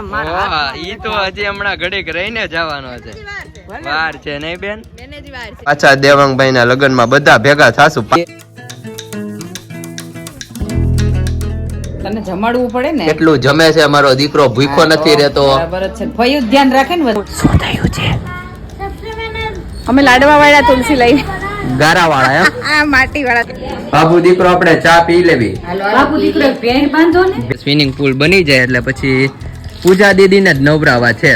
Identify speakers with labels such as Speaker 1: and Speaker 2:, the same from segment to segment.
Speaker 1: આમ મારા
Speaker 2: ઈ તો હજી હમણાં ઘડીક રહીને જવાનો છે. વાર છે. નહીં બેન?
Speaker 1: બેને જ વાર છે.
Speaker 2: અચ્છા દેવાંગભાઈ ના લગ્નમાં બધા ભેગા થાશું.
Speaker 1: તને જમાડવું પડે ને?
Speaker 2: કેટલું જમે છે મારો દીકરો ભૂખો નથી રહેતો.
Speaker 1: બરાબર છે. ભયું ધ્યાન રાખે ને બધું. શું થયું છે. અમે લાડવા વાળા તુલસી લઈ.
Speaker 2: ગારા વાળા એમ?
Speaker 1: આ માટી વાળા
Speaker 2: બાબુ દીકરો આપણે ચા પી લેવી.
Speaker 1: બાબુ દીકરો પેન્ટ બાંધો ને?
Speaker 2: સ્વિમિંગ પુલ બની જાય એટલે પછી પૂજા દીદીને જ નવરાવા છે.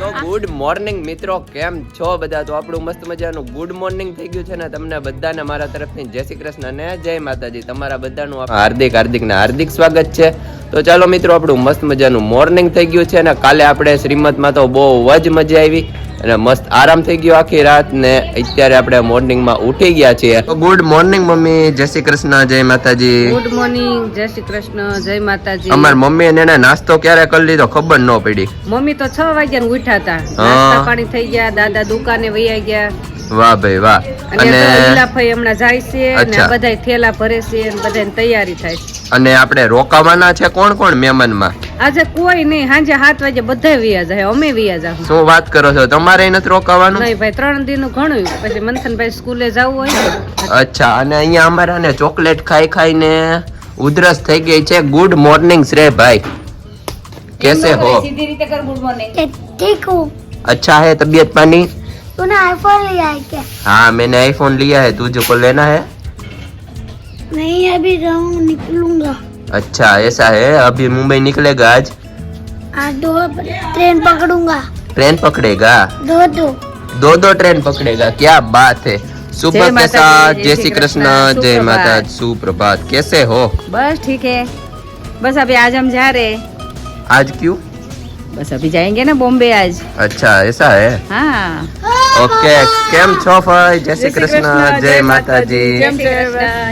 Speaker 2: તો ગુડ મોર્નિંગ મિત્રો, કેમ છો બધા? તો આપણું મસ્ત મજાનું ગુડ મોર્નિંગ થઈ ગયું છે ને તમને બધાને મારા તરફથી. જય શ્રી કૃષ્ણ અને જય માતાજી. તમારા બધાનું હાર્દિક હાર્દિક ને હાર્દિક સ્વાગત છે. તો ચાલો મિત્રો, આપણું મસ્ત મજાનું મોર્નિંગ થઈ ગયું છે ને કાલે આપણે શ્રીમદમાં તો બહુ જ મજા આવી. અને મસ્ત આરામ થઈ ગયો આખી રાત ને અત્યારે આપણે મોર્નિંગમાં ઉઠી ગયા છીએ. ગુડ મોર્નિંગ મમ્મી જય શ્રી કૃષ્ણ જય માતાજી.
Speaker 1: ગુડ મોર્નિંગ જય શ્રી કૃષ્ણ જય માતાજી.
Speaker 2: અમાર મમ્મી એને નાસ્તો ક્યારે કરી લીધો ખબર ન પડી.
Speaker 1: મમ્મી તો છ વાગ્યા ઉઠ્યા હતા નાસ્તા પાણી થઈ ગયા દાદા દુકાને વૈયા ગયા.
Speaker 2: વાહ ભાઈ વાહ.
Speaker 1: અને
Speaker 2: અને
Speaker 1: લીલાભાઈ હમણાં જાય છે અને. બધાય થેલા ભરે છે અને બધાની તૈયારી થાય છે.
Speaker 2: અને આપણે રોકાવાના છે કોણ કોણ મહેમાનમાં?
Speaker 1: આજે કોઈ નહીં સાંજે સાત વાગે બધા વિયા જાય અમે વિયા જાવ
Speaker 2: શું વાત કરો છો તમારે નથી રોકાવાનું
Speaker 1: નહીં ભાઈ ત્રણ દિન નું ઘણું પછી મંથનભાઈ સ્કૂલે જવું હોય ને
Speaker 2: અચ્છા અને અહીંયા અમારાને ચોકલેટ ખાઈ ખાઈને ઉધરસ થઈ ગઈ છે ગુડ મોર્નિંગ શ્રે ભાઈ कैसे हो
Speaker 1: સીધી રીતે કર ગુડ મોર્નિંગ
Speaker 3: ठीक हूँ
Speaker 2: अच्छा है तबीयत पानी
Speaker 3: तूने आईफोन लिया है क्या
Speaker 2: हाँ मैंने आईफोन लिया है तुझे को लेना है
Speaker 3: नहीं अभी रहूँ निकलूंगा
Speaker 2: अच्छा ऐसा है? अभी मुंबई निकलेगा आज?
Speaker 3: आज दो ट्रेन पकड़ूँगा।
Speaker 2: ट्रेन पकड़ेगा?
Speaker 3: दो दो।
Speaker 2: दो दो ट्रेन पकड़ेगा? क्या बात है। सुबह
Speaker 1: जय
Speaker 2: के साथ जय श्री कृष्ण जय माता सुप्रभात। कैसे हो?
Speaker 1: बस ठीक है। बस अभी आज हम जा रहे हैं।
Speaker 2: आज क्यों?
Speaker 1: બસ અભી જાયેંગે ને બોમ્બે
Speaker 2: આજ. અચ્છા એસા
Speaker 1: હે?
Speaker 2: ઓકે કેમ છો ભાઈ? જય શ્રી કૃષ્ણ જય માતાજી.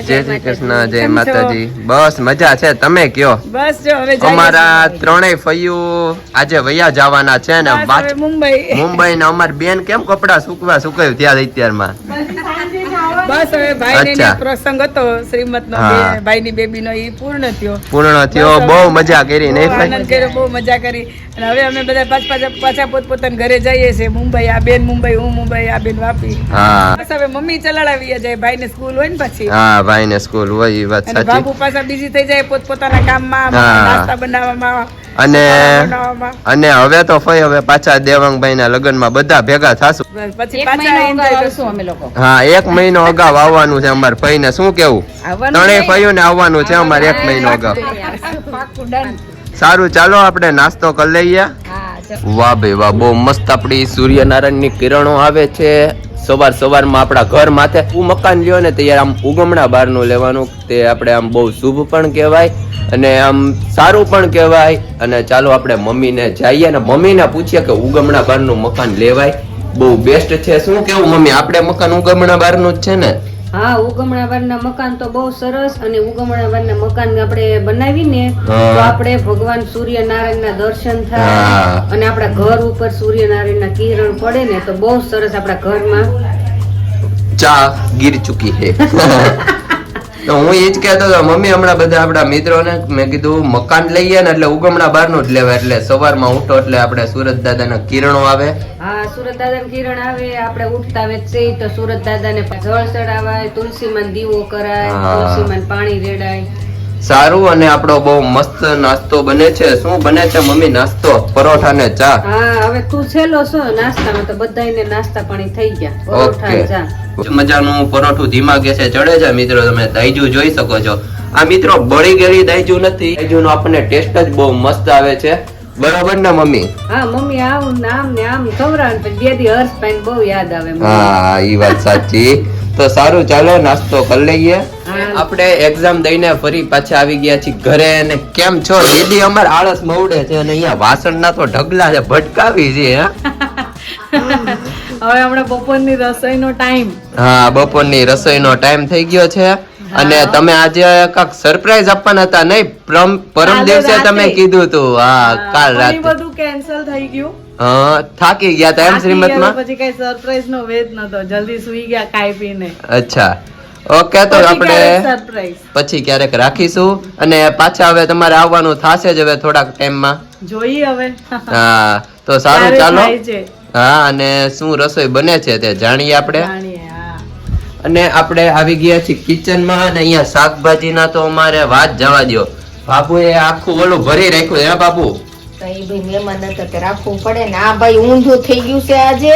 Speaker 1: જય શ્રી કૃષ્ણ
Speaker 2: જય માતાજી. બસ મજા છે. તમે કયો?
Speaker 1: બસ જો હવે
Speaker 2: અમારા ત્રણેય ફૈયું આજે વયા જવાના છે ને
Speaker 1: મુંબઈ.
Speaker 2: મુંબઈ ને અમાર બેન કેમ કપડા સુકવા સુકાયું ત્યાં અત્યારમાં?
Speaker 4: બસ હવે
Speaker 2: ભાઈને
Speaker 4: પ્રસંગ હતો શ્રીમતનો ભાઈની બેબીનો એ પૂર્ણ થયો.
Speaker 2: પૂર્ણ થયો. બહુ મજા કરી નહીં
Speaker 4: આનંદ બહુ મજા કરી. અને હવે અમે બધા પાછ પાછા પાછા પોતપોતાના ઘરે જઈએ છીએ. મુંબઈ આ બેન મુંબઈ હું મુંબઈ આ બેન વાપી.
Speaker 2: હા.
Speaker 4: બસ હવે મમ્મી ચલાડાવી જાય ભાઈ ને સ્કૂલ હોય ને પછી.
Speaker 2: હા ભાઈ ને સ્કૂલ હોય એ વાત સાચી.
Speaker 4: બાબુ પાછા બીજી થઈ જાય પોતપોતાના કામમાં. નાસ્તા બનાવવામાં
Speaker 2: અને અને હવે તો ફઈ હવે પાછા દેવાંગભાઈ ના લગ્નમાં બધા ભેગા થાશું.
Speaker 4: પછી પાછા
Speaker 1: એન્જોય
Speaker 4: કરશું.
Speaker 1: અમે લોકો.
Speaker 2: હા એક મહિનો અગાઉ આવવાનું છે અમાર ફઈ ને શું કેવું? ત્રણેય. ફઈઓ ને આવવાનું છે અમારે એક મહિનો અગાઉ. સારું ચાલો આપણે નાસ્તો કરી લઈએ. વાહ ભાઈ વાહ બહુ મસ્ત આપણી સૂર્યનારાયણની કિરણો આવે છે. સવાર સવારમાં આપણા ઘર માથે હું મકાન લ્યો ને તૈયાર આમ ઉગમણા બહારનું લેવાનું તે આપણે આમ બહુ શુભ પણ કહેવાય અને આમ સારું પણ કહેવાય. અને ચાલો આપણે મમ્મીને જઈએ ને મમ્મીને પૂછીએ કે ઉગમણા બહારનું મકાન લેવાય. બહુ બેસ્ટ છે. શું કેવું મમ્મી આપણે મકાન ઉગમણા બહારનું જ છે ને?
Speaker 1: હા ઉગમણાબારના મકાન તો બહુ સરસ અને ઉગમણાબારના મકાન આપણે બનાવીને
Speaker 2: હા.
Speaker 1: તો આપણે ભગવાન સૂર્યનારાયણના દર્શન થાય અને આપણા ઘર ઉપર સૂર્યનારાયણના કિરણ પડે ને તો બહુ સરસ આપણા ઘરમાં
Speaker 2: ચા ગીર ચૂકી છે તો હું એ જ કહેતો હતો મમ્મી હમણાં બધા આપણા મિત્રોને મેં કીધું મકાન લઈએ ને એટલે ઉગમણા બહારનું જ લેવા એટલે સવારમાં ઉઠો એટલે આપણે સુરત દાદાના કિરણો આવે
Speaker 1: હા સુરત દાદાને કિરણ આવે આપણે ઉઠતા વેચે તો સુરત દાદાને જળ ચડાવાય તુલસીમાં દીવો કરાય. તુલસીમાં પાણી રેડાય
Speaker 2: સારું અને આપણો બહુ મસ્ત નાસ્તો બને છે. શું બને છે મમ્મી નાસ્તો? પરોઠા ને ચા?
Speaker 1: હા હવે તું છેલ્લો છો નાસ્તામાં તો બધાને નાસ્તા પાણી થઈ ગયા. પરોઠા ચા.
Speaker 2: મજાનું પરોઠું ધીમા ગેસે ચડે છે. મિત્રો તમે દાઈજુ જોઈ શકો છો. આ મિત્રો બળી ગયેલી દાઈજુ નથી. દાઈજુ નો આપણને ટેસ્ટ જ બહુ મસ્ત આવે છે. બરોબર ને મમ્મી?
Speaker 1: હા મમ્મી આવું નામ ને આમ પછી બે દી હર્ષ પાઈન બહુ યાદ આવે.
Speaker 2: હા ઈ વાત સાચી. તો સારું ચાલો નાસ્તો કરી લઈએ. આપણે એક્ઝામ દઈને ફરી પાછા આવી ગયા છીએ ઘરે અને કેમ છો? દીદી અમાર આળસ મવડે છે અને અહીંયા વાસણના તો ઢગલા છે ભટકાવી છે
Speaker 4: હવે આપણે બપોરની રસોઈનો ટાઈમ
Speaker 2: હા બપોરની રસોઈનો ટાઈમ થઈ ગયો છે. અને તમે આજે કાક સરપ્રાઈઝ આપવાના હતા નહીં? પરમ પરમ દિવસે તમે કીધું હતું હા કાલ રાત
Speaker 4: બધું કેન્સલ થઈ ગયું.
Speaker 2: થાકી ગયા હતા એમ શ્રીમતમાં?
Speaker 4: પછી કઈ સરપ્રાઈઝ નો વેદ નતો. જલ્દી સુઈ ગયા ખાઈ પીને.
Speaker 2: અચ્છા. ઓકે તો આપણે પછી ક્યારેક રાખીશું. અને પાછા હવે તમારે આવવાનું થશે જ હવે થોડાક ટાઈમમાં.
Speaker 4: જોઈએ હવે.
Speaker 2: હા તો સારું ચાલો. હા અને શું રસોઈ બને છે તે જાણીએ આપણે? અને આપણે આવી ગયા છીએ કિચનમાં અને અહીંયા શાકભાજીના તો અમારે વાત જવા દ્યો. બાપુએ આખું ઓલું ભરી રાખ્યું હે બાપુ?
Speaker 5: તો એ ભાઈ મહેમાન હતા તે રાખવું પડે ને. આ ભાઈ ઊંધું થઈ ગયું છે આજે.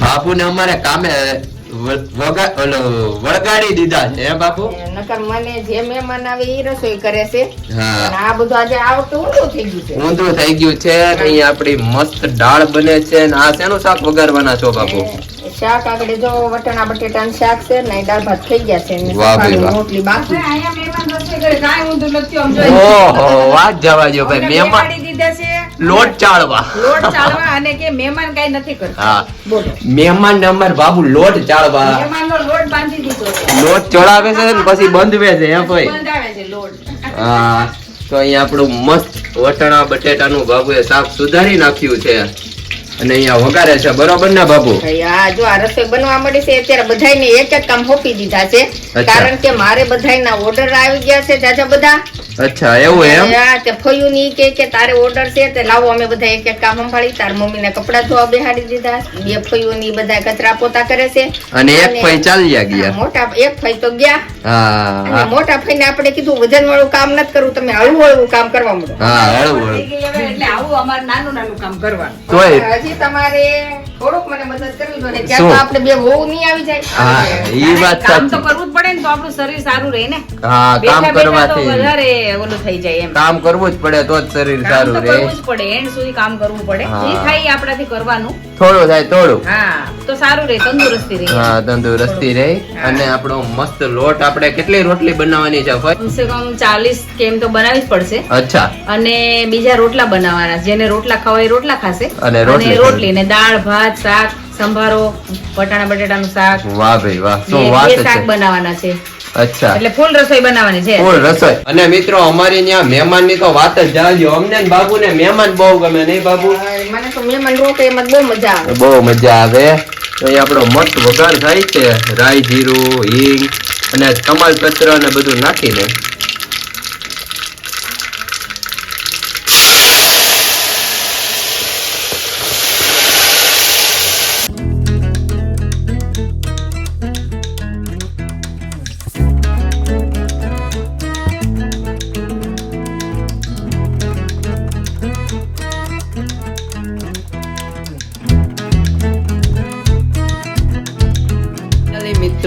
Speaker 2: બાપુને અમારે કામે વળગાડી દીધા છે બાપુ?
Speaker 5: નકર મને જે મહેમાન આવે એ રસોઈ કરે છે. અને આ બધું આજે આવતું ઊંધું થઈ ગયું છે.
Speaker 2: ઊંધું થઈ ગયું છે અહીં આપણી મસ્ત દાળ બને છે ને આ શેનું શાક વઘારવાના છો બાપુ?
Speaker 5: શાક આગળ જો વટાણા બટેટાનું શાક છે ને દાળ ભાત થઈ ગયા છે. ને
Speaker 2: વાહ ભાઈ વાહ.
Speaker 5: રોટલી બાકી.
Speaker 4: અહીંયા મહેમાન રસોઈ કરે કાંઈ ઊંધું નથી આમ જોઈ.
Speaker 2: ઓહો વાત જવા દ્યો ભાઈ મહેમાન
Speaker 4: દીધા છે.
Speaker 2: લોટ ચાળવા.
Speaker 4: લોટ ચાળવા અને કે મહેમાન કાંઈ નથી કરતા.
Speaker 2: હા.
Speaker 4: બોલો.
Speaker 2: મહેમાન ને અમાર બાબુ લોટ ચાળવા.
Speaker 4: મહેમાનનો લોટ બાંધી દીધો છે.
Speaker 2: લોટ ચડાવે છે ને પછી બંધવે છે હે ભાઈ
Speaker 4: બંધાવે છે લોટ.
Speaker 2: હા તો અહીંયા આપણું મસ્ત વટાણા બટેટાનું બાબુએ શાક સુધારી નાખ્યું છે. અને અહીંયા વગાડે છે. બરોબર ને બાબુ
Speaker 5: ભાઈ જો આ રસોઈ બનવા મળી છે અત્યારે બધાયને એક એક કામ હોપી દીધા છે. કારણ કે મારે બધાયના ઓર્ડર આવી ગયા છે જાજા બધા.
Speaker 2: અચ્છા એવું એમ?
Speaker 5: હા, તે ફયું ની કે કે તારે ઓર્ડર છે તે લાવો અમે બધા એક એક કામ સંભાળી તાર મમ્મી ને કપડા ધોવા બેહાડી દીધા. બે ફયું ની બધા કચરા પોતા કરે છે.
Speaker 2: અને એક ફઈ ચાલ્યા ગયા
Speaker 5: મોટા એક ફઈ તો ગયા.
Speaker 2: હા
Speaker 5: અને
Speaker 2: મોટા
Speaker 5: મોટા ફઈને આપણે કીધું વજન વાળું કામ નથી કરવું તમે હળવું હળવું કામ કરવા માંડો.
Speaker 2: હા હળવું હળવું.
Speaker 4: એટલે આવું અમાર નાનું નાનું કામ કરવાનું.
Speaker 2: તોય.
Speaker 5: હજી તમારે થોડુંક મને મદદ કરવી જોઈએ? ત્યાં તો આપણે બે વહુ નહીં આવી જાય.
Speaker 2: હા એ વાત
Speaker 4: કામ તો કરવું જ પડે ને તો આપણું શરીર સારું રહે ને.
Speaker 2: હા કામ કરવાથી.
Speaker 4: વધારે ઓલું થઈ જાય એમ.
Speaker 2: કામ કરવું જ પડે તો જ શરીર સારું રહે.
Speaker 4: કરવું જ પડે એન્ડ સુધી કામ કરવું પડે. જે થાય આપણાથી કરવાનું.
Speaker 2: થોડું થાય થોડું.
Speaker 4: હા તો સારું રહે તંદુરસ્તી રહે.
Speaker 2: હા તંદુરસ્તી રહે. અને આપણો મસ્ત લોટ આપણે કેટલી રોટલી બનાવવાની છે? ભાઈ
Speaker 4: કમસે કમ ચાલીસ કેમ તો બનાવવી જ પડશે.
Speaker 2: અચ્છા.
Speaker 4: અને બીજા રોટલા બનાવવાના જેને રોટલા ખાવા એ રોટલા ખાશે.
Speaker 2: અને રોટલી
Speaker 4: રોટલી ને દાળ ભાત શાક સંભારો વટાણા બટાટાનું શાક.
Speaker 2: વાહ ભાઈ વાહ શું વાત છે.
Speaker 4: શાક બનાવવાના છે.
Speaker 2: અચ્છા.
Speaker 4: એટલે ફૂલ રસોઈ બનાવવાની છે.
Speaker 2: ફૂલ રસોઈ. અને મિત્રો અમારી ત્યાં મહેમાનની તો વાત જ જાજો અમને ને બાબુ ને મહેમાન બહુ ગમે નહીં બાબુ?
Speaker 5: મને તો મહેમાન રોકે એમાં બહુ મજા આવે.
Speaker 2: બહુ મજા આવે. તો અહીં આપણો મસ્ત વઘાર થાય છે. રાઈ જીરું હિંગ અને કમલપત્ર ને બધું નાખીને.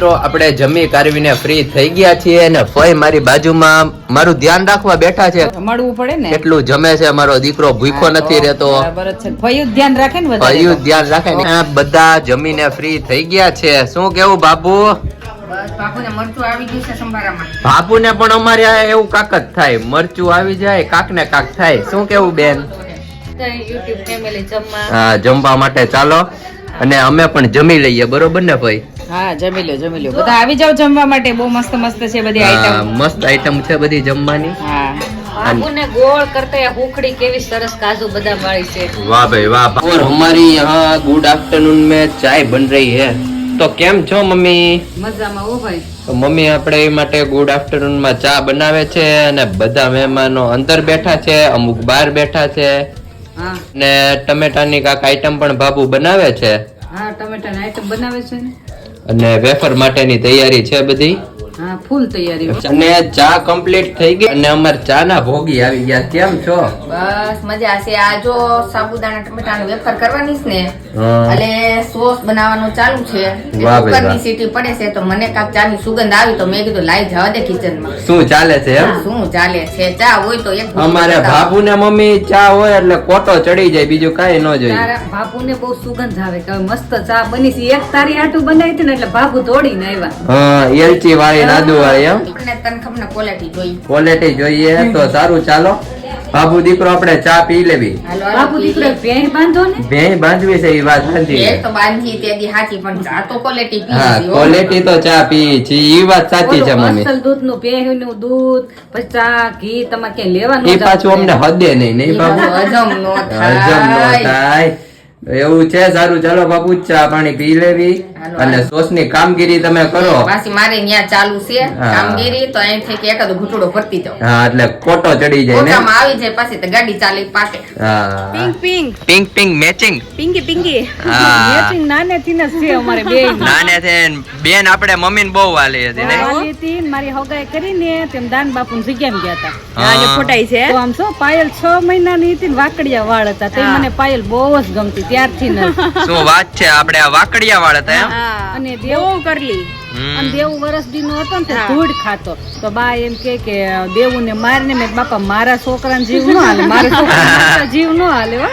Speaker 2: મિત્રો આપણે જમી કારવીને ફ્રી થઈ ગયા છીએ અને ફય મારી બાજુમાં મારું ધ્યાન રાખવા બેઠા છે.
Speaker 4: મળવું પડે ને?
Speaker 2: કેટલું જમે છે મારો દીકરો? ભૂખો નથી રહેતો.
Speaker 4: જ ધ્યાન રાખે ને
Speaker 2: ધ્યાન રાખે ને. બધા જમીને ફ્રી થઈ ગયા છે. શું કેવું બાપુ?
Speaker 5: ને બાપુને મરચું આવી ગયું છે સંભારામાં.
Speaker 2: બાપુને પણ અમારે આ એવું કાક જ થાય. મરચું આવી જાય કાક ને કાક થાય. શું કેવું બેન?
Speaker 4: યુટ્યુબ ફેમિલી જમવા.
Speaker 2: હા જમવા માટે ચાલો. અને અમે પણ જમી લઈએ બરોબર ને ભાઈ?
Speaker 4: હા જમી લો જમી લો. બધા આવી જાવ જમવા માટે. બહુ મસ્ત મસ્ત છે બધી આઈટમ
Speaker 2: મસ્ત આઈટમ છે બધી જમવાની.
Speaker 4: હા.
Speaker 1: આબુને ગોળ કરતા હુકડી કેવી સરસ કાજુ બધા મળી છે.
Speaker 2: વાહ ભાઈ વાહ. ઓર હમારી યહાં ગુડ આફ્ટરનૂન મે ચાય બન રહી હે. તો કેમ છો મમ્મી?
Speaker 1: મજામાં ઓ ભાઈ.
Speaker 2: તો મમ્મી આપણે એ માટે ગુડ આફ્ટરનૂનમાં ચા બનાવે છે અને બધા મહેમાનો અંદર બેઠા છે અમુક બહાર બેઠા છે. ને ટમેટાની કાંક આઈટમ પણ બાબુ બનાવે છે?
Speaker 1: હા ટમેટાની આઈટમ બનાવે છે ને.
Speaker 2: અને વેફર માટેની તૈયારી છે બધી?
Speaker 1: હા ફૂલ તૈયારી
Speaker 2: અને ચા કમ્પ્લીટ થઈ ગઈ અને અમાર ચા ના ભોગી આવી ગયા. કેમ છો?
Speaker 5: બસ મજા છે. આ જો સાબુદાણા ટમેટાનું વેફર કરવાની છે ને એટલે સોસ બનાવવાનું ચાલુ છે. કુકરની સીટી પડે છે તો મને કાક ચા ની સુગંધ આવી તો મેં કીધું લાઈ જવા દે કિચનમાં.
Speaker 2: શું ચાલે છે એમ?
Speaker 5: શું ચાલે છે? ચા હોય તો એક
Speaker 2: અમારે બાબુ ને મમ્મી ચા હોય એટલે કોટો ચડી જાય બીજું કાઈ ન જોઈએ.
Speaker 1: તારા બાપુને બહુ સુગંધ આવે કે મસ્ત ચા બની છે. એક તારી આટું બનાવી હતી ને એટલે બાપુ દોડીને આવ્યા.
Speaker 2: હા એલચી વાળી નાદુ વાળી એમ?
Speaker 5: અને તને ક્વોલિટી જોઈએ.
Speaker 2: ક્વોલિટી જોઈએ તો સારું ચાલો. બાબુ દીકરો આપણે ચા પી લેવી.
Speaker 5: હાલો હાલો
Speaker 1: દીકરો ભેણ બાંધો ને?
Speaker 2: ભેણ બાંધવી છે એ વાત
Speaker 5: એ તો બાંધી તેદી હાચી પણ ચા તો ક્વોલિટી
Speaker 2: હા ક્વોલિટી તો ચા પી છે એ વાત સાચી છે મમ્મી.
Speaker 1: અસલ દૂધનું ભેહનું દૂધ પછી ચા ઘી તમારે કે લેવાનું
Speaker 2: એ પાછું અમને હદે નહીં નહીં બાબુ?
Speaker 5: હજમ નો
Speaker 2: હજમ નો
Speaker 5: થાય.
Speaker 2: થાય. એવું છે સારું. ચાલો બાપુ ચા પાણી પી લેવી અને સોસની કામગીરી તમે કરો.
Speaker 4: પાછી મારે ત્યાં ચાલુ છે કામગીરી તો અહીંથી કે એકાદો ઘૂંટડો ભરતી જાવ
Speaker 2: હા એટલે કોટો ચડી જાય ને?
Speaker 4: ઓછામાં આવી જાય પાછી તો ગાડી ચાલી પાસે
Speaker 2: હા.
Speaker 1: Pink pink
Speaker 2: pink pink matching.
Speaker 1: Pinky Pinky
Speaker 2: હા.
Speaker 1: મેચિંગ નાનેથી ને છે અમારે બે
Speaker 2: નાને છે બેન આપણે મમ્મી ને બહુ વાલી હતી ને
Speaker 1: વાલી હતી ને મારી હગાઈ કરીને તેમ દાન બાપુ જગ્યામાં ગયા હતા.
Speaker 2: હા.
Speaker 1: ફોટાઈ છે તો આમ છો પાયલ છ મહિનાની હતી ને વાકડિયા વાળ હતા તે મને પાયલ બહુ જ ગમતી ત્યારથી ને.
Speaker 2: શું વાત છે? આપણે આ વાકડિયા વાળા હતા
Speaker 1: અને દેવો કરલી. અને દેવું વરસ દીનો હતો ને ધૂળ ખાતો. તો બા એમ કે કે દેવું ને મારને મેં બાપા મારા છોકરા જીવ નો હાલે મારા છોકરાને જીવ નો હાલે હો.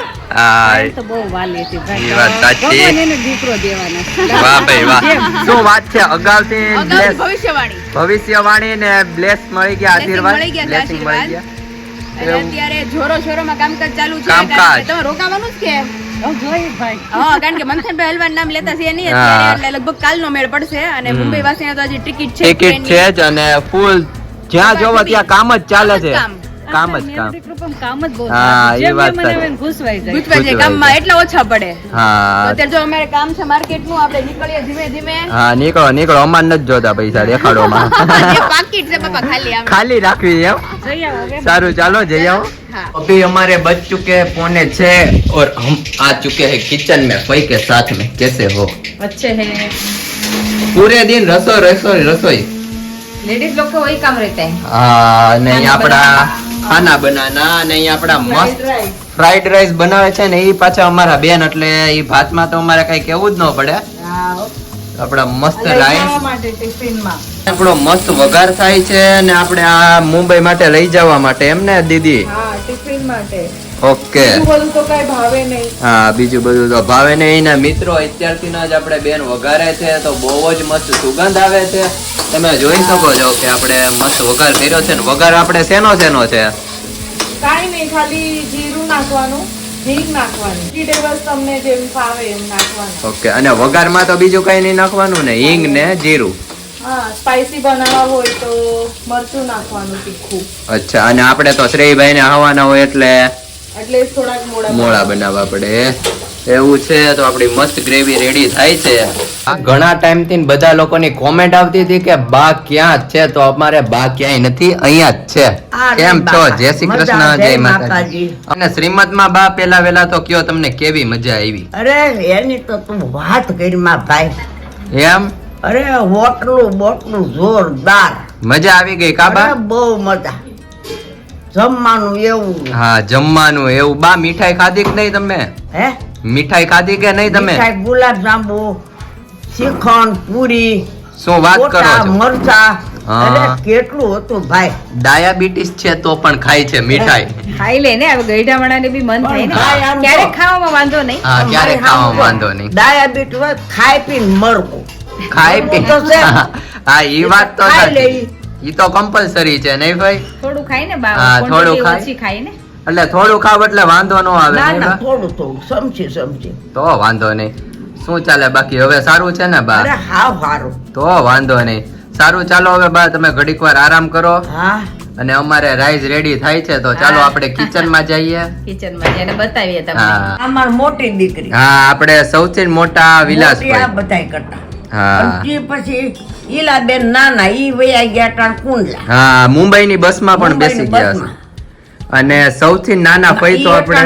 Speaker 1: તો બહુ વાલી હતી ભાઈ.
Speaker 2: ઈ વાત સાચી.
Speaker 1: ભગવાન એને દીકરો દેવાના.
Speaker 2: વાહ ભાઈ વાહ. શું વાત છે? અગાઉથી
Speaker 6: ભવિષ્યવાણી.
Speaker 2: ભવિષ્યવાણી ને બ્લેસ મળી ગયા આશીર્વાદ?
Speaker 6: મળી ગયા,
Speaker 2: blessing મળી ગયા.
Speaker 6: અત્યારે જોરો જોરોમાં કામકાજ ચાલુ છે તમે રોકાવાનું જ કે? કારણ કે મનસનભાઈ હલવાન નામ લેતા છે નહીં. એટલે લગભગ કાલનો મેળ પડશે અને. મુંબઈ વાસીને તો હજી ટિકિટ છે
Speaker 2: ટિકિટ છે જ અને ફૂલ જ્યાં જોવા ત્યાં કામ જ ચાલે છે
Speaker 6: કામ.
Speaker 2: કામ જ કામ
Speaker 1: મેલડી કૃપામાં કામ જ બહુ
Speaker 2: હા,
Speaker 1: સારું.
Speaker 2: એ
Speaker 1: જેમ
Speaker 2: વાત
Speaker 1: જેમ
Speaker 2: સાચી.
Speaker 1: મને આવે ને ઘૂસવાઈ જાય
Speaker 6: ગુજવા છે
Speaker 2: ગુજવાઈ
Speaker 6: કામમાં
Speaker 2: જાય.
Speaker 6: એટલા ઓછા પડે તો
Speaker 2: હા
Speaker 6: અત્યારે જો અમારે કામ છે માર્કેટનું આપણે નીકળીએ ધીમે ધીમે
Speaker 2: હા નીકળો નીકળો અમાર નથી જોતા પૈસા દેખાડોમાં
Speaker 6: જે પાકીટ છે બાપા ખાલી આમ
Speaker 2: ખાલી રાખવી એમ
Speaker 1: જઈ આવો હવે.
Speaker 2: સારું ચાલો જઈ આવો
Speaker 6: હા.
Speaker 2: अभी हमारे बज चुके हैं पौने छह और हम आ चुके हैं किचन में फई के साथ में कैसे हो
Speaker 4: अच्छे है
Speaker 2: पूरे दिन रसोई रसोई रसोई
Speaker 4: लेडीज लोग को वही काम रहता है
Speaker 2: हाँ नहीं આપણા ખાના બનાના અને અહીંયા આપણા મસ્ત ફ્રાઈડ રાઈસ બનાવે છે ને એ પાછા અમારા બેન એટલે એ ભાતમાં તો અમારે કઈ કેવું જ ન પડે. આપણા મસ્ત રાઈસ આપણો મસ્ત વઘાર થાય છે અને આપણે આ મુંબઈ માટે લઈ જવા માટે એમ ને દીદી? ઓકે. હા બીજું બધું તો ભાવે નહીં. ને મિત્રો અત્યારથી જ આપણે બેન વઘારે છે તો બહુ જ મસ્ત સુગંધ આવે છે. તમે જોઈ શકો છો કે આપણે મસ્ત વઘાર કર્યો છે ને વઘાર આપણે શેનો શેનો છે?
Speaker 7: કાઈ નહીં ખાલી જીરું નાખવાનું
Speaker 2: ઓકે અને વઘારમાં તો બીજું કઈ નહીં નાખવાનું ને? હિંગ ને જીરું.
Speaker 7: હા સ્પાઈસી બનાવવા હોય તો મરચું નાખવાનું તીખું.
Speaker 2: અચ્છા અને આપણે તો શ્રેયભાઈ ને આવવાના હોય એટલે
Speaker 7: એટલે થોડાક મોડા
Speaker 2: મોળા બનાવવા પડે. એવું છે તો આપણી મસ્ત ગ્રેવી રેડી થાય છે. આ ઘણા ટાઈમથી બધા લોકોની કોમેન્ટ આવતી હતી કે બા ક્યાં છે? તો અમારે બા ક્યાંય નથી અહીંયા જ છે. કેમ છો? જય શ્રી કૃષ્ણ જય માતાજી. અને શ્રીમદમાં બા પેલા વેલા તો કયો તમને કેવી મજા આવી?
Speaker 8: અરે એની તો તું વાત કરી માં ભાઈ.
Speaker 2: એમ?
Speaker 8: અરે હોટલું બોટલું જોરદાર.
Speaker 2: મજા આવી ગઈ
Speaker 8: કાબા બહુ મજા. જમવાનું એવું.
Speaker 2: હા જમવાનું એવું. બા મીઠાઈ ખાધી કે નહીં તમે?
Speaker 8: હે?
Speaker 2: મીઠાઈ ખાધી કે નહીં તમે?
Speaker 8: મીઠાઈ ગુલાબ જાંબુ શ્રીખંડ પૂરી
Speaker 2: શું વાત કરો છો?
Speaker 8: મરચા. અરે કેટલું હતું ભાઈ.
Speaker 2: ડાયાબિટીસ છે તો પણ ખાય છે મીઠાઈ.
Speaker 4: ખાઈ લે ને હવે ગઈઢા વાળાને બી મન થાય ને.
Speaker 8: ક્યારે
Speaker 4: ખાવામાં વાંધો નહીં.
Speaker 2: હા
Speaker 8: ક્યારે
Speaker 2: ખાવામાં વાંધો નહીં.
Speaker 8: ડાયાબિટીસ હોય ખાઈ પીને મરવું.
Speaker 2: ખાઈ પી
Speaker 8: તો છે.
Speaker 2: હા એ વાત તો
Speaker 8: ખાઈ.
Speaker 2: ઈ તો કમ્પલસરી છે નહીં ભાઈ?
Speaker 4: થોડું ખાય ને બા
Speaker 2: હા, થોડું ખાય.
Speaker 4: ઓછી ખાય ને.
Speaker 2: એટલે થોડું ખાવ એટલે વાંધો ન આવે
Speaker 8: ના ના. થોડું તો સમજી સમજી.
Speaker 2: તો વાંધો નહીં. શું ચાલે બાકી? હવે સારું છે ને બા?
Speaker 8: અરે હા સારું.
Speaker 2: તો વાંધો નહીં. સારું ચાલો હવે બા તમે ઘડીક વાર આરામ કરો.
Speaker 8: હા.
Speaker 2: અને અમારે રાઈસ રેડી થાય છે તો ચાલો આપણે કિચનમાં જઈએ.
Speaker 4: કિચનમાં જઈને બતાવીએ તમને.
Speaker 2: હા.
Speaker 8: અમાર મોટી દીકરી.
Speaker 2: હા આપણે સૌથી મોટા વિલાસ
Speaker 8: બધાય કરતા.
Speaker 2: હા.
Speaker 8: અને તે પછી ઈલાબેન નાના ઈ વયા ગયા ટાણ કુંડલા.
Speaker 2: હા મુંબઈની બસમાં પણ બેસી ગયા છે અને સૌથી નાના ફઈ તો આપણે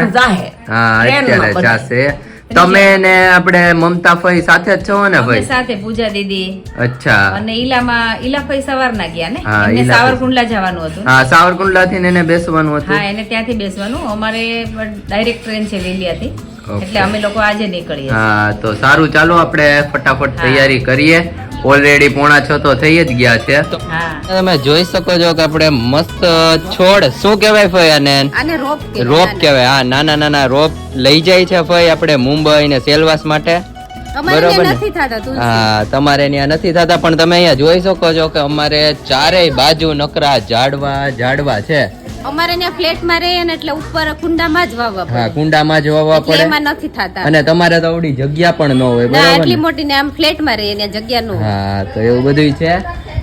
Speaker 2: હા અત્યારે. જાશે. તમે ને આપણે મમતા ફઈ સાથે જ છો ને ભાઈ
Speaker 4: સાથે પૂજા દીદી.
Speaker 2: અચ્છા.
Speaker 4: અને ઈલામાં ઈલા ભાઈ સવારના ગયા ને?
Speaker 2: એને
Speaker 4: સાવરકુંડલા જવાનું હતું.
Speaker 2: હા સાવરકુંડલા થી એને બેસવાનું
Speaker 4: હા
Speaker 2: હતું
Speaker 4: એને ત્યાંથી બેસવાનું. અમારે ડાયરેક્ટ ટ્રેન છે વેલિયાથી. એટલે અમે લોકો આજે નીકળીએ
Speaker 2: હા તો સારું ચાલો આપણે ફટાફટ તૈયારી કરીએ. ઓલરેડી પોણા છ તો થઈ જ ગયા છે.
Speaker 4: હા.
Speaker 2: તમે જોઈ શકો છો કે આપણે મસ્ત છોડ શું કહેવાય ફઈ આને?
Speaker 4: રોપ કહેવાય,
Speaker 2: રોપ
Speaker 4: નાના.
Speaker 2: કહેવાય. હા નાના નાના રોપ લઈ જાય છે ફઈ આપણે મુંબઈ ને સેલવાસ માટે. બરોબર. હા તમારે ત્યાં નથી થતા પણ તમે અહીંયા જોઈ શકો છો કે અમારે ચારેય બાજુ નકરા ઝાડવા ઝાડવા છે.
Speaker 4: અમારે ત્યાં ફ્લેટમાં રહે ને એટલે ઉપર કુંડામાં જ વાવવા પડે.
Speaker 2: હા કુંડામાં જ વાવવા પડે.
Speaker 4: એમાં નથી થતા.
Speaker 2: અને તમારે તો આવડી જગ્યા પણ ન હોય બરાબર
Speaker 4: આટલી મોટી ને આમ ફ્લેટમાં રહે ને જગ્યા ન
Speaker 2: હા તો એવું બધું છે.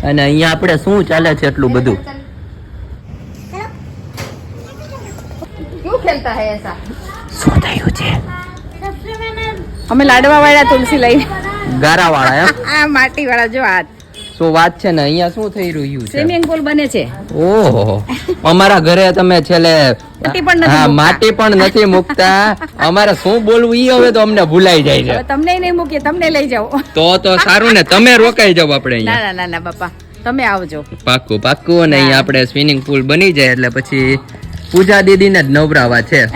Speaker 2: અને અહીંયા આપણે શું ચાલે છે એટલું બધું?
Speaker 4: ખેલતા હે એસા?
Speaker 2: શું થયું છે?
Speaker 4: અમે લાડવા વાળા તુલસી લઈ
Speaker 2: ગારા વાળા એમ?
Speaker 4: આ માટી વાળા જો હાથ
Speaker 2: શું વાત છે ને અહીંયા શું થઈ રહ્યું છે?
Speaker 4: સ્વિમિંગ પુલ બને છે.
Speaker 2: ઓહો અમારા ઘરે તમે છેલ્લે
Speaker 4: માટી પણ નથી
Speaker 2: હા
Speaker 4: મૂકતા.
Speaker 2: માટી પણ નથી મૂકતા. અમારે શું બોલવું ઈ હવે તો અમને ભૂલાઈ જાય છે.
Speaker 4: તમને નહીં મૂકીએ તમને લઈ જાઓ.
Speaker 2: તો તો સારું ને તમે રોકાઈ જાવ આપણે
Speaker 4: ના ના ના ના બાપા તમે આવજો.
Speaker 2: પાક્કું પાક્કું અને અહીંયા આપણે સ્વિમિંગ પુલ બની જાય એટલે પછી પૂજા દીદીને જ નવરાવા છે.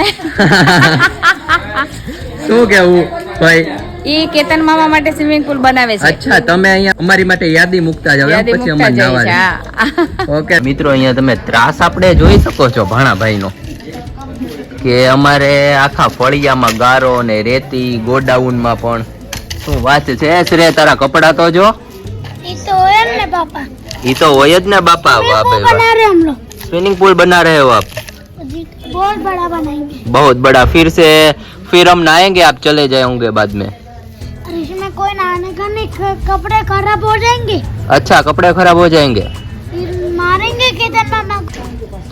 Speaker 2: શું કેવું ભાઈ?
Speaker 4: ઈ કેતન મામા માટે સ્વિમિંગ પુલ બનાવે છે
Speaker 2: અચ્છા તમે અહીંયા અમારી માટે યાદી મૂકતા જાવ એમ
Speaker 4: યાદી
Speaker 2: પછી
Speaker 4: મૂકતા
Speaker 2: અમારે
Speaker 4: જાય છે
Speaker 2: નાવાની
Speaker 4: હા.
Speaker 2: ઓકે મિત્રો અહીંયા તમે ત્રાસ આપણે જોઈ શકો છો ભાણાભાઈ નો કે અમારે આખા ફળિયામાં ગારો ને રેતી ગોડાઉન માં પણ શું વાત છે શ્રે તારા કપડા તો જો
Speaker 3: ये तो है ना पापा
Speaker 2: ઈ તો હોય જ ને બાપા
Speaker 3: वो
Speaker 2: વાહ ભાઈ
Speaker 3: बना
Speaker 2: વાહ
Speaker 3: रहे हम लोग
Speaker 2: स्विमिंग पूल बना रहे हो आप
Speaker 3: जी, बहुत बड़ा बनाएंगे
Speaker 2: बहुत बड़ा फिर से फिर हम नहाएंगे आप चले जाएंगे बाद में
Speaker 3: और इसमें कोई कपड़े खराब हो जाएँगे।
Speaker 2: अच्छा कपड़े खराब हो जाएँगे।
Speaker 3: फिर मारेंगे मामा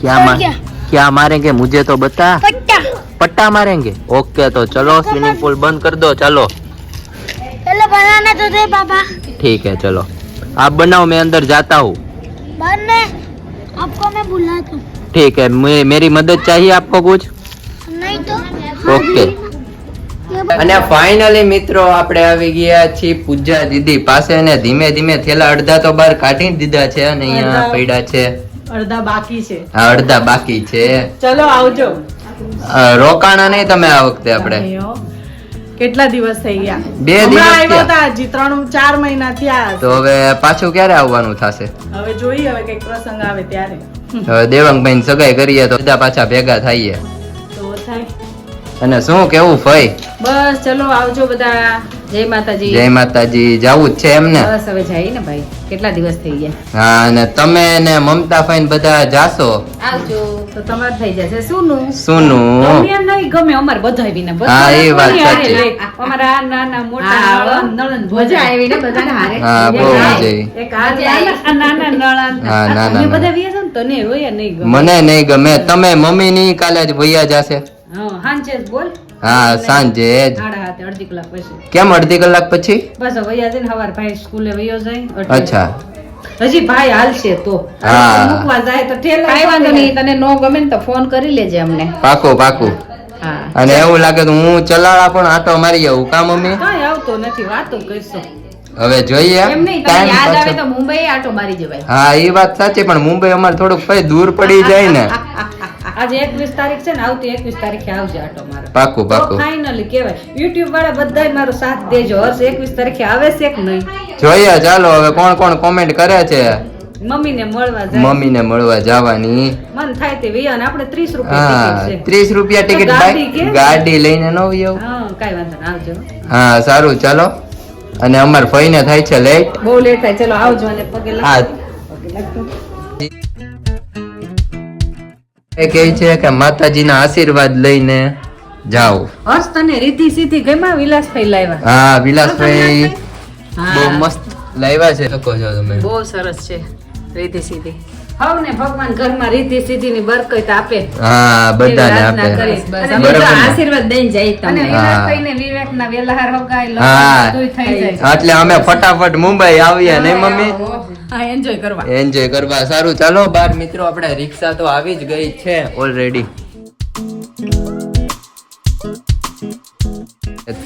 Speaker 2: क्या मार
Speaker 3: क्या?
Speaker 2: मारेंगे मुझे तो बता।
Speaker 3: पट्टा।
Speaker 2: पट्टा मारेंगे? ओके तो चलो स्विमिंग पूल बंद कर दो चलो।
Speaker 3: चलो बनाने तो दे पापा
Speaker 2: ठीक है चलो। आप बनाओ मैं अंदर जाता हूँ।
Speaker 3: आपको मैं बुलाता हूँ।
Speaker 2: ठीक है मेरी मदद चाहिए आपको कुछ?
Speaker 3: नहीं तो ओके।
Speaker 2: અને ફાઇનલી મિત્રો આપણે આવી ગયા છીએ પૂજા દીદી પાસે અને ધીમે ધીમે થેલા અડધા તો બહાર કાઢી દીધા છે અને અહીંયા પડ્યા છે.
Speaker 7: અડધા બાકી છે.
Speaker 2: આ અડધા બાકી છે.
Speaker 7: ચલો આવજો.
Speaker 2: રોકાણા નહીં તમે આ વખતે આપણે.
Speaker 7: કેટલા દિવસ થઈ ગયા?
Speaker 2: બે દિવસ
Speaker 7: આવ્યા હતા હજી ત્રણ ચાર મહિના થયા.
Speaker 2: તો હવે પાછું ક્યારે આવવાનું થશે?
Speaker 7: હવે જોઈએ હવે કંઈક પ્રસંગ આવે ત્યારે.
Speaker 2: હવે દેવાંગભાઈ સગાઈ કરીએ તો બધા પાછા ભેગા થઈએ. અને શું કેવું ફઈ?
Speaker 1: બસ ચલો આવજો બધા. જય માતાજી.
Speaker 2: જય માતાજી. જાવું જ છે એમને
Speaker 1: બસ હવે જાય ને ભાઈ. કેટલા દિવસ થઈ ગયા?
Speaker 2: હા અને તમે ને મમતા ફાઈન બધા જાશો?
Speaker 1: આવજો. તો તમારે થઈ જશે.
Speaker 2: સુનું?
Speaker 1: સુનું. એમ નહીં ગમે અમાર બધા વિના
Speaker 2: હા, એ વાત સાચી.
Speaker 1: અમારા નાના મોટા નળન,
Speaker 4: મજા આવી ને બધાને હારે.
Speaker 2: હા બહુ મજા આવી.
Speaker 1: એક આજે નાના આ નાના નળન.
Speaker 2: હા, નાના
Speaker 1: બધા વિયા છે ને? તને હોય નહીં ગમે.
Speaker 2: મને નહીં ગમે. તમે મમ્મી ની કાલે જ ભૈયા જાશે.
Speaker 1: હા બોલ.
Speaker 2: હા સાંજે
Speaker 1: અડધી કલાક પછી.
Speaker 2: કેમ અડધી કલાક પછી?
Speaker 1: બસ વૈયા જઈને સવાર ભાઈ સ્કૂલે વયો જાય
Speaker 2: અચ્છા.
Speaker 1: હજી ભાઈ હાલશે તો.
Speaker 2: હા.
Speaker 1: મૂકવા જાય તો ઠેલા
Speaker 4: કાંઈ વાંધો નહીં તને નો ગમે ને તો ફોન કરી લેજે અમને.
Speaker 2: પાકો પાકો. અને એવું લાગે તો હું ચલાવા પણ આટો મારી આવું કા મમ્મી?
Speaker 1: કાંઈ આવતો નથી વાતો કરશો.
Speaker 2: હવે જોઈએ
Speaker 4: એમ. નહીં તને યાદ આવે તો મુંબઈ આટો મારી જવાય.
Speaker 2: હા એ વાત સાચી પણ મુંબઈ અમારે થોડુંક ભાઈ દૂર પડી જાય ને.
Speaker 1: આજે એકવીસ તારીખ છે ને આવતી એકવીસ તારીખે આવજે આટો મારો.
Speaker 2: પાકું પાકું.
Speaker 1: ફાઇનલી કહેવાય. યુટ્યુબ વાળા બધાય મારો સાથ દેજો હર્ષ એકવીસ તારીખે આવે છે કે નહીં?
Speaker 2: જોઈએ ચાલો હવે કોણ કોણ કોમેન્ટ કરે છે?
Speaker 1: મમ્મીને મળવા જાય.
Speaker 2: મમ્મીને મળવા જવાની.
Speaker 1: મન થાય તે વિયા આપણે ત્રીસ રૂપિયા
Speaker 2: હા
Speaker 1: છે.
Speaker 2: રૂપિયા ટિકિટ
Speaker 1: ગાડી
Speaker 2: લઈને ન
Speaker 1: હા કાંઈ વાંધો ના આવજો.
Speaker 2: હા સારું ચાલો. અને અમાર ફઈને થાય છે લેટ
Speaker 1: બહુ લેટ થાય. ચલો આવજો અને પગે
Speaker 2: હા.
Speaker 1: લાગો
Speaker 2: એ કહે છે કે માતાજીના આશીર્વાદ લઈને જાઓ.
Speaker 1: હર્ષ તને રીતિ સીધી ગમ્યા વિલાસભાઈ લાવ્યા.
Speaker 2: હા વિલાસભાઈ બહુ મસ્ત લાવ્યા છે. શકો છો તમે.
Speaker 4: બહુ સરસ છે રીતિ સીધી
Speaker 1: હવને ભગવાન ઘરમાં રીતિ સીધી ની બરકત આપે.
Speaker 2: હા બધાને આપે.
Speaker 4: અમે
Speaker 2: બરાબર
Speaker 4: આશીર્વાદ દઈને જઈ
Speaker 1: અને
Speaker 4: તમને
Speaker 1: વિલાસભાઈ ને વિવેક ના વેલાહાર હગાય
Speaker 2: હા.
Speaker 1: લગ્ન થઈ જાય.
Speaker 2: એટલે અમે ફટાફટ મુંબઈ આવીએ નહીં મમ્મી?
Speaker 4: હા એન્જોય કરવા.
Speaker 2: એન્જોય કરવા. સારું ચાલો બાર મિત્રો આપણે રિક્ષા તો આવી જ ગઈ છે ઓલરેડી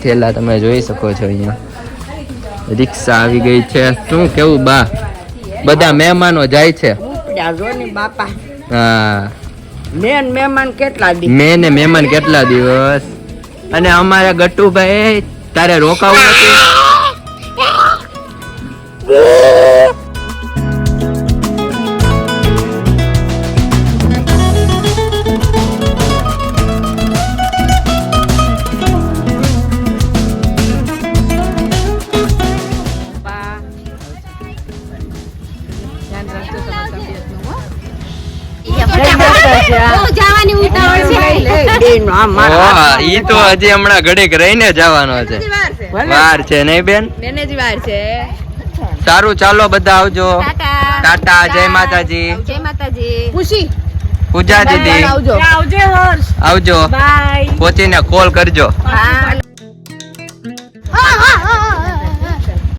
Speaker 2: થેલા તમે જોઈ શકો છો અહીંયા. રિક્ષા આવી ગઈ છે. શું કેવું બા? બધા મહેમાનો જાય છે.
Speaker 8: બાપા.
Speaker 2: હા.
Speaker 8: મેન મહેમાન કેટલા દિવસ
Speaker 2: મેં ને મહેમાન કેટલા દિવસ? અને અમારા ગટ્ટુભાઈ તારે રોકાવું નથી? ઈ તો હજી હમણાં ઘડીક રહીને જવાનો છે. વાર છે. નહીં બેન?
Speaker 4: બેને જ વાર છે.
Speaker 2: સારું ચાલો બધા આવજો. ટાટા. જય માતાજી.
Speaker 4: જય માતાજી. ખુશી.
Speaker 2: પૂજા દીદી.
Speaker 4: આવજો.
Speaker 7: આવજે
Speaker 2: આવજો.
Speaker 7: બાય.
Speaker 2: પહોંચીને કોલ કરજો.
Speaker 4: હા. આ,